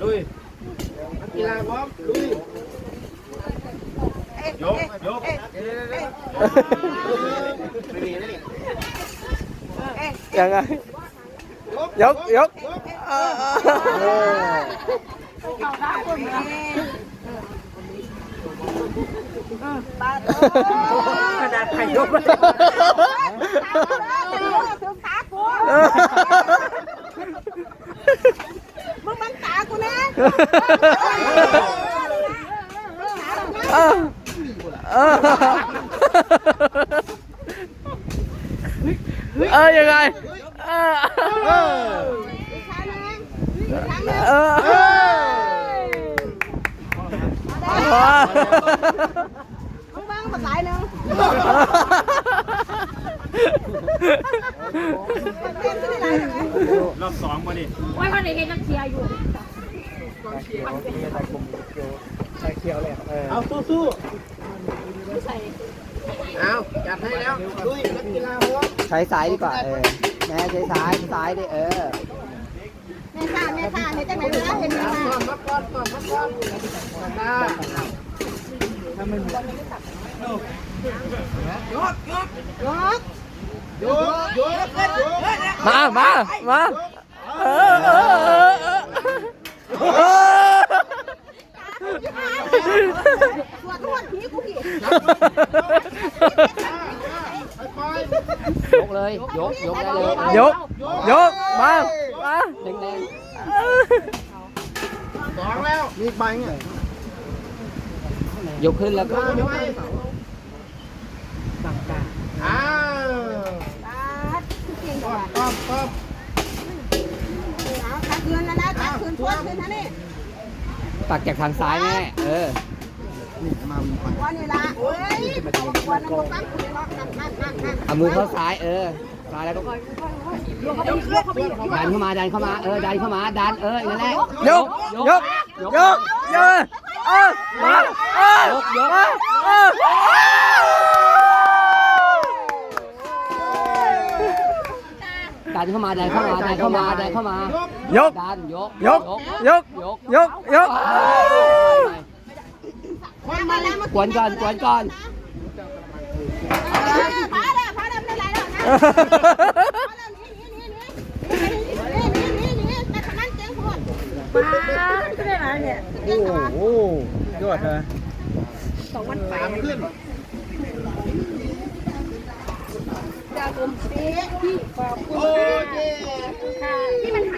lui đi làm bom lui vô vô dạ ngay dốt dốt đặt thành dốt เออยังไงเออเออรอบสองมาดิว่าท่านเห็นน้ำเสียอยู่ มาดิไว้วันไหนเห็นนักเชียร์อยู่เอาสู้สู้เอาจัดให้แล้วลุยนักกีฬาพร้อมใช้ซ้ายดีกว่าเออแม่ใช้ซ้ายซ้ายดิเออแม่ข้าแม่ข้าเห็นจังไหนนะเห็นไหมก่อนมาก่อนก่อนมาก่อนมายกยกยกยกมามามาเออเออเออเออ สวดทุกวันผีกูผี ไป ยกเลยยก ยกได้เลยยก ยก มา มาแรงสองแล้ว มีใบไงๆยกขึ้นแล้วก็มาไปอ้าวตาเก่งกว่าป๊อบป๊อบเอาตัดเงินแล้วนะตัดคืนทวดคืนนะนี่ ตักจากทางซ้ายแม่เออวันนี้ละเฮ้ยวันนั้นกูตั้งคุณเนาะนั่นนั่นนั่นนั่น เอามือเข้าซ้ายเออซ้ายแล้วก็ดันเข้ามาดันเข้ามาเออดันเข้ามาดันเออนั่นแหละยกยกยกยกเออเออมาเออยกยกเออดันเข้ามาดันเข้ามาดันเข้ามาดันเข้ามายกดันยกยกยกยกยกยกมาแล้วมากวนก่อนกวนก่อน โอ้โหยอดเลยสองวันสามขึ้นจะกลมสีที่ขอบคุณโอ้ยค่ะที่มันหา